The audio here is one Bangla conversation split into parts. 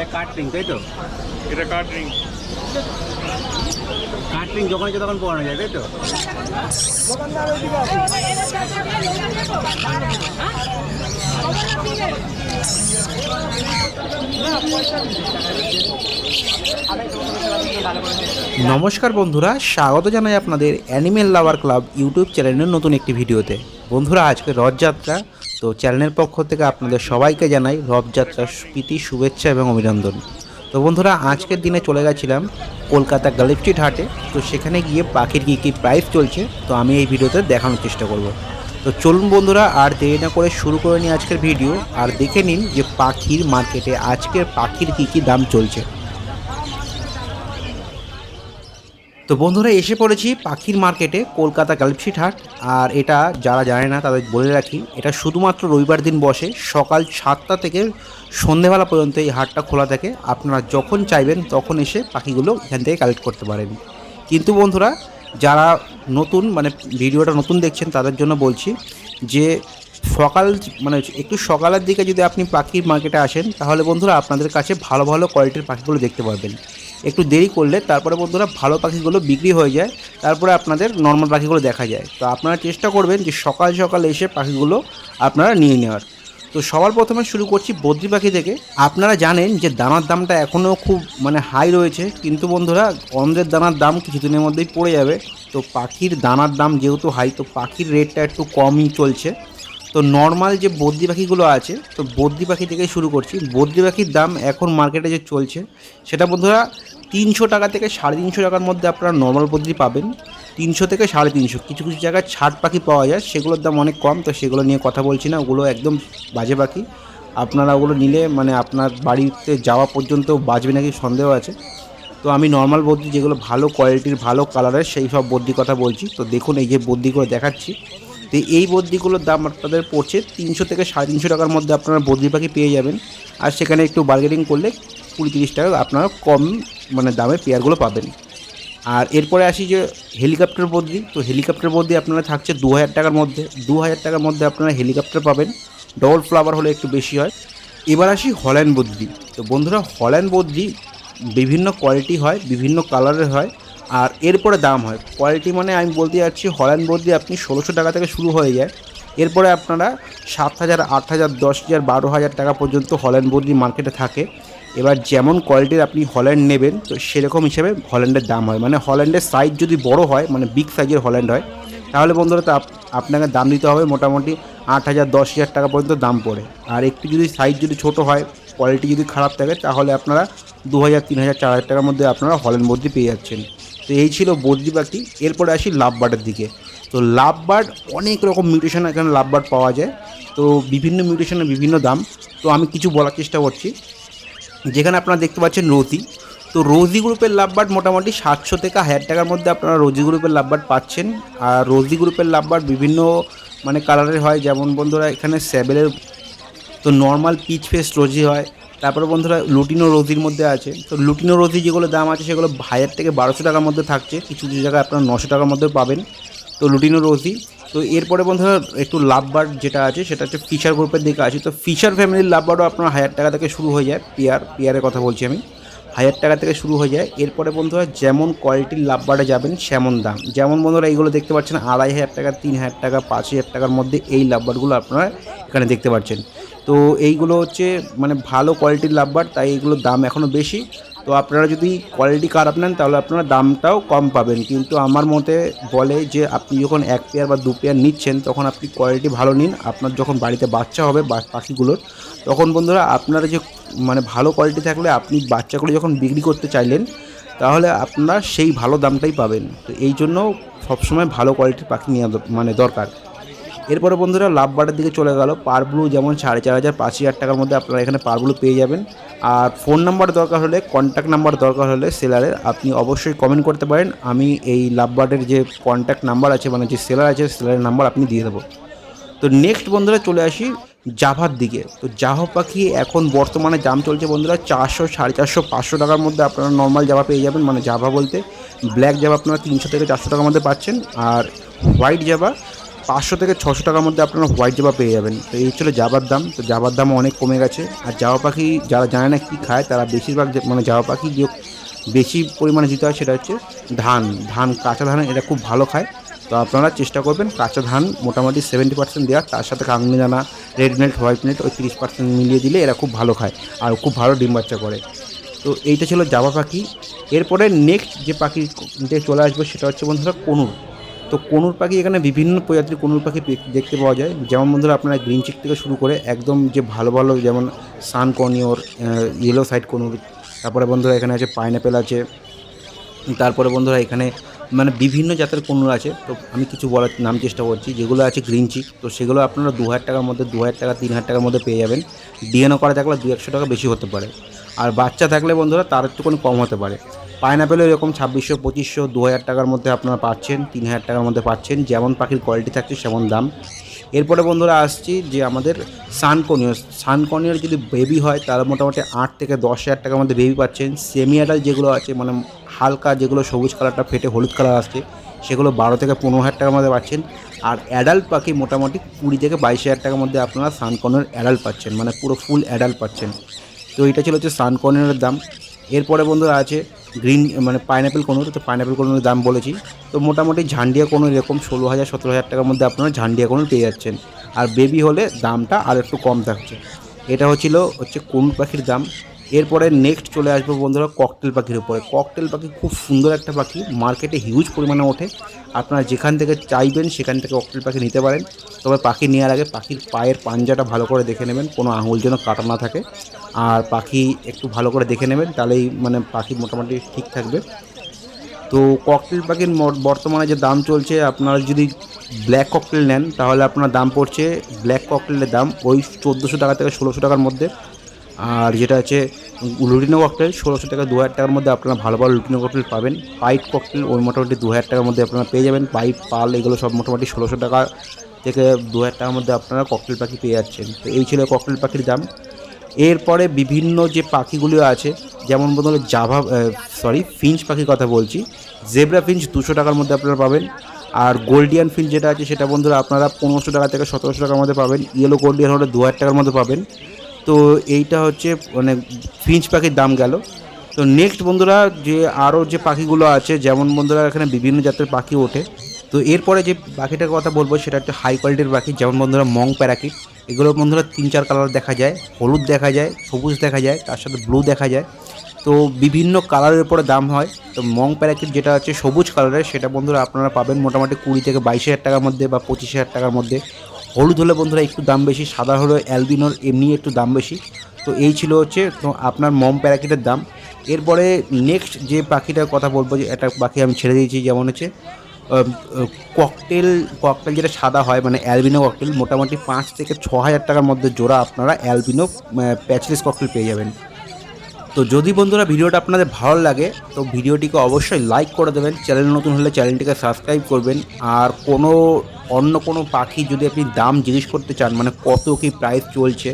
এটা কাটরিং তাই তো? এটা কাঠ রিং কাটরিং যখন ইচ্ছে তখন পড়ানো যায় তাই তো? নমস্কার বন্ধুরা স্বাগত জানাই আপনাদের অ্যানিমেল লাভার ক্লাব ইউটিউব চ্যানেলের নতুন একটি ভিডিওতে। বন্ধুরা আজকে রথযাত্রা তো চ্যানেলের পক্ষ থেকে আপনাদের সবাইকে জানাই রথযাত্রার প্রীতি, শুভেচ্ছা এবং অভিনন্দন। তো বন্ধুরা, আজকের দিনে চলে গেছিলাম কলকাতা গালিফ স্ট্রিট হাটে তো সেখানে গিয়ে পাখির কী কী প্রাইস চলছে? তো আমি এই ভিডিওতে দেখানোর চেষ্টা করব। তো চলুন বন্ধুরা, আর দেরি না করে শুরু করে নিই আজকের ভিডিও। আর দেখে নিন যে পাখির মার্কেটে আজকের পাখির কী কী দাম চলছে। তো বন্ধুরা, এসে পড়েছি পাখির মার্কেটে, কলকাতা গালিপসিট হাট আর এটা যারা জানে না, তাদের বলে রাখি, এটা শুধুমাত্র রবিবার দিন বসে, সকাল সাতটা থেকে সন্ধেবেলা পর্যন্ত এই হাটটা খোলা থাকে। আপনারা যখন চাইবেন, তখন এসে পাখিগুলো এখান থেকে কালেক্ট করতে পারেন। কিন্তু বন্ধুরা, যারা নতুন মানে ভিডিওটা নতুন দেখছেন, তাদের জন্য বলছি যে, সকাল মানে একটু সকালের দিকে যদি আপনি পাখির মার্কেটে আসেন, তাহলে বন্ধুরা আপনাদের কাছে ভালো ভালো কোয়ালিটির পাখিগুলো দেখতে পারবেন। একটু দেরি করলে তারপরে বন্ধুরা ভালো পাখিগুলো বিক্রি হয়ে যায়, তারপরে আপনাদের নর্মাল পাখিগুলো দেখা যায়। তো আপনারা চেষ্টা করবেন যে সকাল সকাল এসে পাখিগুলো আপনারা নিয়ে নেওয়ার। তো সবার প্রথমে শুরু করছি বদ্রি পাখি থেকে। আপনারা জানেন যে দানার দামটা এখনও খুব মানে হাই রয়েছে, কিন্তু বন্ধুরা অন্ধ্রের দানার দাম কিছুদিনের মধ্যেই পড়ে যাবে। তো পাখির দানার দাম যেহেতু হাই তো পাখির রেটটা একটু কমই চলছে। তো নর্মাল যে বদ্রি পাখিগুলো আছে, তো বদ্রি পাখি থেকে শুরু করছি। বদ্রি পাখির দাম এখন মার্কেটে যে চলছে, সেটা বন্ধুরা তিনশো টাকা থেকে সাড়ে তিনশো টাকার মধ্যে আপনারা নর্মাল বদ্রি পাবেন। তিনশো থেকে সাড়ে তিনশো। কিছু কিছু জায়গায় ছাট পাখি পাওয়া যায়, সেগুলোর দাম অনেক কম, তো সেগুলো নিয়ে কথা বলছি না, ওগুলো একদম বাজে পাখি। আপনারা ওগুলো নিলে মানে আপনার বাড়িতে যাওয়া পর্যন্ত বাজবে নাকি সন্দেহ আছে। তো আমি নর্মাল বদ্রি যেগুলো ভালো কোয়ালিটির ভালো কালারের সেই সব বদ্রি কথা বলছি। তো দেখুন এই যে বদ্রিগুলো দেখাচ্ছি। তো এই বদ্রিগুলোর দাম আপনাদের পড়ছে তিনশো থেকে সাড়ে তিনশো টাকার মধ্যে আপনারা বদ্রি পাখি পেয়ে যাবেন। আর সেখানে একটু বার্গেনিং করলে কুড়ি তিরিশ টাকা আপনারা কম মানে দামে পেয়ারগুলো পাবেন। আর এরপরে আসি যে হেলিকপ্টার বদ্রি তো হেলিকপ্টার বদ্রি আপনারা থাকছে দু হাজার টাকার মধ্যে। দু হাজার টাকার মধ্যে আপনারা হেলিকপ্টার পাবেন। ডবল ফ্লাওয়ার হলে একটু বেশি হয়। এবার আসি হল্যান্ড বদ্রি তো বন্ধুরা, হল্যান্ড বদ্রি বিভিন্ন কোয়ালিটি হয়, বিভিন্ন কালারের হয়, আর এরপরে দাম হয়। কোয়ালিটি মানে আমি বলতে যাচ্ছি, হল্যান্ড বদ্রি আপনি ষোলোশো টাকা থেকে শুরু হয়ে যায়। এরপরে আপনারা সাত হাজার, আট হাজার, দশ হাজার, বারো হাজার টাকা পর্যন্ত হল্যান্ড বদ্রি মার্কেটে থাকে। এবার যেমন কোয়ালিটির আপনি হল্যান্ড নেবেন, তো সেরকম হিসেবে হল্যান্ডের দাম হয়। মানে হল্যান্ডের সাইজ যদি বড় হয় মানে বিগ সাইজের হল্যান্ড হয়, তাহলে বন্ধুরা তো আপ- আপনাকে দাম দিতে হবে মোটামুটি আট হাজার, দশ হাজার টাকা পর্যন্ত দাম পড়ে। আর একটু যদি সাইজ যদি ছোট হয় কোয়ালিটি যদি খারাপ থাকে, তাহলে আপনারা দু হাজার, তিন হাজার, চার হাজার টাকার মধ্যে আপনারা হল্যান্ড বদ্রি পেয়ে যাচ্ছেন। তো এই ছিল বদ্রি পাখি এরপরে আসি লাভ বার্ডের দিকে। তো লাভ বার্ড অনেক রকম মিউটেশন এখানে লাভ বার্ড পাওয়া যায়। তো বিভিন্ন মিউটেশনের বিভিন্ন দাম। তো আমি কিছু বলার চেষ্টা করছি। যেখানে আপনারা দেখতে পাচ্ছেন রোজি তো রোজি গ্রুপের লাভবার্ড মোটামুটি সাতশো থেকে হাজার টাকার মধ্যে আপনারা রোজি গ্রুপের লাভবার্ড পাচ্ছেন। আর রোজি গ্রুপের লাভবার্ড বিভিন্ন মানে কালারের হয়। যেমন বন্ধুরা এখানে স্যাবেলের তো নর্মাল পিচ ফেস রোজি হয়। তারপরে বন্ধুরা লুটিনো রোজির মধ্যে আছে। তো লুটিনো রোজি যেগুলো দাম আছে সেগুলো হাজার থেকে বারোশো টাকার মধ্যে থাকছে। কিছু কিছু জায়গায় আপনারা নশো টাকার মধ্যে পাবেন। তো লুটিনো রোজি তো এরপরে বন্ধুরা একটু লাভবার্ড যেটা আছে, সেটা হচ্ছে ফিশার গ্রুপের দিকে আছে। তো ফিশার ফ্যামিলির লাভবার্ডও আপনার হাজার টাকা থেকে শুরু হয়ে যায় পেয়ার পেয়ারের কথা বলছি আমি। হাজার টাকা থেকে শুরু হয়ে যায়। এরপরে বন্ধুরা যেমন কোয়ালিটির লাভবার্ডে যাবেন, সেমন দাম। যেমন বন্ধুরা এইগুলো দেখতে পাচ্ছেন, আড়াই হাজার টাকা, তিন হাজার টাকা, পাঁচ হাজার টাকার মধ্যে এই লাভবার্ডগুলো আপনারা এখানে দেখতে পাচ্ছেন। তো এইগুলো হচ্ছে মানে ভালো কোয়ালিটির লাভবার্ড তাই এইগুলোর দাম এখনও বেশি। তো আপনারা যদি কোয়ালিটি খারাপ নেন তাহলে আপনারা দামটাও কম পাবেন। কিন্তু আমার মতে বলে যে, আপনি যখন এক পেয়ার বা দু পেয়ার নিচ্ছেন, তখন আপনি কোয়ালিটি ভালো নিন। আপনার যখন বাড়িতে বাচ্চা হবে পাখিগুলোর, তখন বন্ধুরা আপনারা যে মানে ভালো কোয়ালিটি থাকলে আপনি বাচ্চাগুলো যখন বিক্রি করতে চাইলেন, তাহলে আপনারা সেই ভালো দামটাই পাবেন। তো এই জন্য সবসময় ভালো কোয়ালিটির পাখি নেওয়া মানে দরকার। এরপরে বন্ধুরা লাভ বাটের দিকে চলে গেল। পার ব্লু যেমন সাড়ে চার হাজার, পাঁচ হাজার টাকার মধ্যে আপনারা এখানে পার ব্লু পেয়ে যাবেন। আর ফোন নাম্বার দরকার হলে কন্ট্যাক্ট নাম্বার দরকার হলে সেলারের আপনি অবশ্যই কমেন্ট করতে পারেন। আমি এই লাভ বার্ডের যে কন্ট্যাক্ট নাম্বার আছে মানে যে সেলার আছে সেলারের নাম্বার আপনি দিয়ে দেবো। তো নেক্সট বন্ধুরা চলে আসি জাভার দিকে। তো জাভা পাখি এখন বর্তমানে দাম চলছে বন্ধুরা চারশো, সাড়ে চারশো, পাঁচশো টাকার মধ্যে আপনারা নর্মাল জাভা পেয়ে যাবেন। মানে জাভা বলতে ব্ল্যাক জাভা আপনারা তিনশো থেকে চারশো টাকার মধ্যে পাচ্ছেন। আর হোয়াইট জাভা পাঁচশো থেকে ছশো টাকার মধ্যে আপনারা হোয়াইট জাবা পেয়ে যাবেন। তো এই ছিল জাবার দাম। তো জাবার দামও অনেক কমে গেছে। আর জাবা পাখি যারা জানে না কী খায়, তারা বেশিরভাগ মানে জাবা পাখি যে বেশি পরিমাণে দিতে হয় সেটা হচ্ছে ধান। ধান, কাঁচা ধান এটা খুব ভালো খায়। তো আপনারা চেষ্টা করবেন কাঁচা ধান মোটামুটি সেভেন্টি পার্সেন্ট দেওয়ার। তার সাথে কাংনি দানা রেড নেট হোয়াইট নেট ওই তিরিশ পার্সেন্ট মিলিয়ে দিলে এরা খুব ভালো খায় আর খুব ভালো ডিম বাচ্চা করে। তো এইটা ছিল জাবা পাখি। এরপরে নেক্সট যে পাখি চলে আসবে সেটা হচ্ছে বন্ধুরা কনুর। তো কনুর পাখি এখানে বিভিন্ন প্রজাতির কনুর পাখি দেখতে পাওয়া যায়। যেমন বন্ধুরা, আপনারা গ্রিন চিক থেকে শুরু করে একদম যে ভালো ভালো যেমন sun conure yellow side conure, তারপরে বন্ধুরা এখানে আছে পাইনঅ্যাপেল আছে, তারপরে বন্ধুরা এখানে মানে বিভিন্ন জাতের কনুর আছে। তো আমি কিছু বলার নাম চেষ্টা করছি, যেগুলো আছে গ্রিন চিক তো সেগুলো আপনারা দু হাজার টাকার মধ্যে, দু হাজার টাকা, তিন হাজার টাকার মধ্যে পেয়ে যাবেন। ডিএনও করা থাকলে দু একশো টাকা বেশি হতে পারে। আর বাচ্চা থাকলে বন্ধুরা তার একটুখানি কম হতে পারে। পাইনাপেলও এরকম ছাব্বিশশো, পঁচিশশো দু হাজার টাকার মধ্যে আপনারা পাচ্ছেন তিন হাজার টাকার মধ্যে পাচ্ছেন। যেমন পাখির কোয়ালিটি থাকছে, সেমন দাম। এরপরে বন্ধুরা আসছি যে আমাদের সানকনিয়র। সানকনিয়র যদি বেবি হয়, তাহলে মোটামুটি আট থেকে দশ হাজার টাকার মধ্যে বেবি পাচ্ছেন। সেমি অ্যাডাল্ট যেগুলো আছে মানে হালকা যেগুলো সবুজ কালারটা ফেটে হলুদ কালার আসছে, সেগুলো বারো থেকে পনেরো হাজার টাকার মধ্যে পাচ্ছেন। আর অ্যাডাল্ট পাখি মোটামুটি কুড়ি থেকে বাইশ হাজার টাকার মধ্যে আপনারা সানকনের অ্যাডাল্ট পাচ্ছেন মানে পুরো ফুল অ্যাডাল্ট পাচ্ছেন। তো এটা ছিল হচ্ছে সানকনের দাম। এরপরে বন্ধুরা আছে গ্রিন মানে পাইনাপেল কোনোর, তো পাইনাপেল কোনোর দাম বলেছি। তো মোটামুটি ঝান্ডিয়া কোনো এরকম ষোলো হাজার, সতেরো হাজার টাকার মধ্যে আপনারা ঝান্ডিয়া কোনো পেয়ে যাচ্ছেন। আর বেবি হলে দামটা আর একটু কম থাকছে। এটা হচ্ছিল হচ্ছে কোন পাখির দাম? এরপরে নেক্সট চলে আসব বন্ধুরা ককটেল পাখির উপরে। ককটেল পাখি খুব সুন্দর একটা পাখি মার্কেটে হিউজ পরিমাণে ওঠে। আপনারা যেখান থেকে চাইবেন সেখান থেকে ককটেল পাখি নিতে পারেন। তবে পাখি নেওয়ার আগে পাখির পায়ের পাঞ্জাটা ভালো করে দেখে নেবেন, কোনো আঙুল যেন কাটা না থাকে। আর পাখি একটু ভালো করে দেখে নেবেন, তাহলেই মানে পাখি মোটামুটি ঠিক থাকবে। তো ককটেল পাখির বর্তমানে যে দাম চলছে, আপনারা যদি ব্ল্যাক ককটেল নেন, তাহলে আপনার দাম পড়ছে ব্ল্যাক ককটেলের দাম ওই চোদ্দোশো টাকা থেকে ষোলোশো টাকার মধ্যে। আর যেটা আছে লুটিনো ককটেল ষোলোশো টাকা দু হাজার টাকার মধ্যে আপনারা ভালো ভালো লুটিনো ককটেল পাবেন। পাইপ ককটেল ওই মোটামুটি দু হাজার টাকার মধ্যে আপনারা পেয়ে যাবেন। পাইপ পাল, এগুলো সব মোটামুটি ষোলোশো টাকা থেকে দু হাজার টাকার মধ্যে আপনারা ককটেল পাখি পেয়ে যাচ্ছেন। তো এই ছিল ককটেল পাখির দাম। এরপরে বিভিন্ন যে পাখিগুলো আছে, যেমন বলতে জাভা সরি ফিঞ্চ পাখির কথা বলছি, জেব্রা ফিঞ্চ দুশো টাকার মধ্যে আপনারা পাবেন, আর গোল্ডিয়ান ফিঞ্চ যেটা আছে সেটা বন্ধুরা আপনারা পনেরোশো টাকা থেকে সতেরোশো টাকার মধ্যে পাবেন ইয়েলো গোল্ডিয়ান হলে দু হাজার টাকার মধ্যে পাবেন। তো এইটা হচ্ছে মানে ফিঞ্চ পাখির দাম গেল। তো নেক্সট বন্ধুরা যে আরও যে পাখিগুলো আছে, যেমন বন্ধুরা এখানে বিভিন্ন জাতের পাখি ওঠে। তো এরপরে যে পাখিটার কথা বলব, সেটা একটা হাই কোয়ালিটির পাখি, যেমন বন্ধুরা মং প্যারাকিট। এগুলো বন্ধুরা তিন চার কালার দেখা যায়, হলুদ দেখা যায়, সবুজ দেখা যায়, তার সাথে ব্লু দেখা যায়। তো বিভিন্ন কালারের উপরে দাম হয়। তো মং প্যারাকিট যেটা আছে সবুজ কালারের সেটা বন্ধুরা আপনারা পাবেন মোটামুটি কুড়ি থেকে বাইশ হাজার টাকার মধ্যে বা পঁচিশ হাজার টাকার মধ্যে। হলুদ হলে বন্ধুরা একটু দাম বেশি, সাদা হলে অ্যালবিনোর এমনি একটু দাম বেশি। তো এই ছিল হচ্ছে তো আপনার মম প্যারাকিটের দাম। এরপরে নেক্সট যে পাখিটার কথা বলব, যে একটা পাখি আমি ছেড়ে দিয়েছি, যেমন হচ্ছে ককটেল ককটেল যেটা সাদা হয় মানে অ্যালবিনো ককটেল মোটামুটি পাঁচ থেকে ছ হাজার টাকার মধ্যে জোড়া আপনারা অ্যালবিনো প্যাচলেস ককটেল পেয়ে যাবেন। তো যদি বন্ধুরা ভিডিওটা আপনাদের ভালো লাগে, তো ভিডিওটিকে অবশ্যই লাইক করে দেবেন চ্যানেল নতুন হলে চ্যানেলটিকে সাবস্ক্রাইব করবেন, আর কোনো, অন্য কোনো পাখি যদি আপনি দাম জিজ্ঞেস করতে চান মানে কত কি প্রাইস চলছে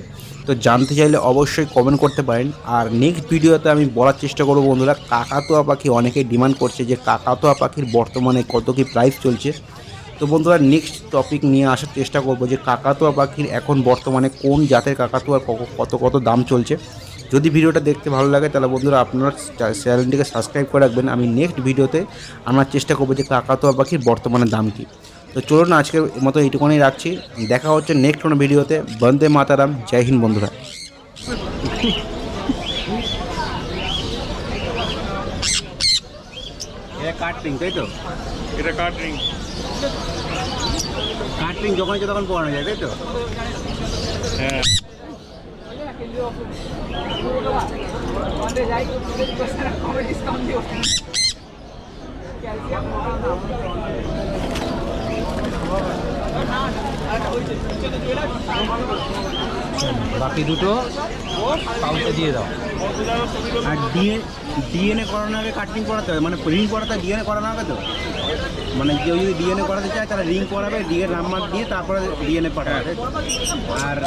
তো জানতে চাইলে অবশ্যই কমেন্ট করতে পারেন। আর নেক্সট ভিডিওতে আমি বলার চেষ্টা করব বন্ধুরা, কাকাতোয়া পাখি অনেকেই ডিমান্ড করছে যে কাকাতুয়া পাখির বর্তমানে কত কি প্রাইস চলছে। তো বন্ধুরা নেক্সট টপিক নিয়ে আসার চেষ্টা করব যে কাকাতুয়া পাখির এখন বর্তমানে কোন জাতের কাকাতুয়ার কত কত দাম চলছে। যদি ভিডিওটা দেখতে ভালো লাগে, তাহলে বন্ধুরা আপনার চ্যানেলটিকে সাবস্ক্রাইব করে রাখবেন। আমি নেক্সট ভিডিওতে আমার চেষ্টা করব যে কাকাতুয়া পাখির বর্তমানে দাম কী। তো চলুন আজকের মতো এইটুকুনি রাখছি দেখা হচ্ছে নেক্সট কোনো ভিডিওতে বন্দে মাতারাম জয় হিন্দ বন্ধুরা কাটরিং তাই তো এটা কাটরিং কাটরিং যখন তখন পড়ানো যায় তাই তো হ্যাঁ বাকি দুটো পাউচে দিয়ে দাও। আর ডিএ ডিএনএ করানোর আগে কাটিং করাতে হবে মানে রিং করাতে ডিএনএ করানো হবে তো? মানে কেউ যদি ডিএনএ করাতে চায়, তাহলে রিং করাবে ডিএ নাম্বার দিয়ে তারপরে ডিএনএ পাঠাবে আর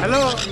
হ্যালো